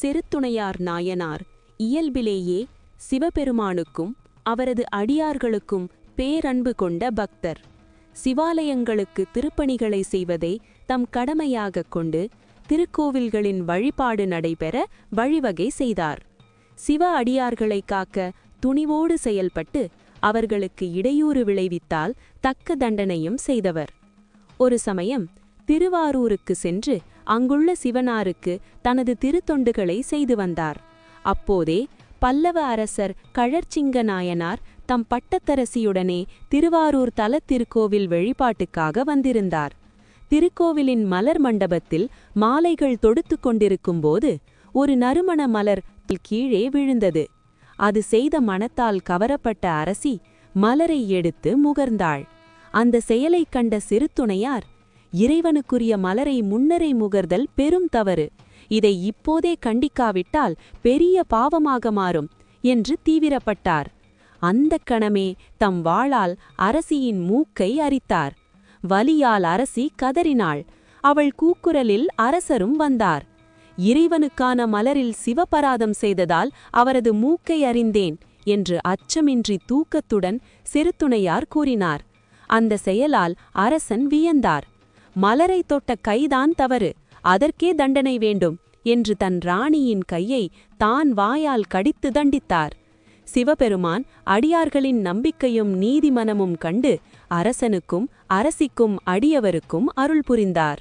செருத்துணையார் நாயனார் இயல்பிலேயே சிவபெருமானுக்கும் அவரது அடியார்களுக்கும் பேரன்பு கொண்ட பக்தர். சிவாலயங்களுக்கு திருப்பணிகளை செய்வதை தம் கடமையாகக் கொண்டு திருக்கோவில்களின் வழிபாடு நடைபெற வழிவகை செய்தார். சிவ அடியார்களை காக்க துணிவோடு செயல்பட்டு அவர்களுக்கு இடையூறு விளைவித்தால் தக்க தண்டனையும் செய்தவர். ஒரு சமயம் திருவாரூருக்கு சென்று அங்குள்ள சிவனாருக்கு தனது திருத்தொண்டுகளை செய்து வந்தார். அப்போதே பல்லவ அரசர் கழற்சிங்க நாயனார் தம் பட்டத்தரசியுடனே திருவாரூர் தல திருக்கோவில் வழிபாட்டுக்காக வந்திருந்தார். திருக்கோவிலின் மலர் மண்டபத்தில் மாலைகள் தொடுத்து கொண்டிருக்கும்போது ஒரு நறுமண மலர் கீழே விழுந்தது. அது செய்த மனத்தால் கவரப்பட்ட அரசி மலரை எடுத்து முகர்ந்தாள். அந்த செயலைக் கண்ட சிறுத்துணையார் இறைவனுக்குரிய மலரை முன்னரை முகர்தல் பெரும் தவறு. இதை இப்போதே கண்டிக்காவிட்டால் பெரிய பாவமாக மாறும் என்று தீவிரப்பட்டார். அந்த கணமே தம் வாளால் அரசியின் மூக்கை அரித்தார். வலியால் அரசி கதறினாள். அவள் கூக்குரலில் அரசரும் வந்தார். இறைவனுக்கான மலரில் சிவபராதம் செய்ததால் அவரது மூக்கை அறிந்தேன் என்று அச்சமின்றி தூக்கத்துடன் சிறுத்துணையார் கூறினார். அந்த செயலால் அரசன் வியந்தார். மலரை தொட்ட கைதான் தவறு அதற்கே தண்டனை வேண்டும் என்று தன் ராணியின் கையை தான் வாயால் கடித்து தண்டித்தார். சிவபெருமான் அடியார்களின் நம்பிக்கையும் நீதிமனமும் கண்டு அரசனுக்கும் அரசிக்கும் அடியவருக்கும் அருள் புரிந்தார்.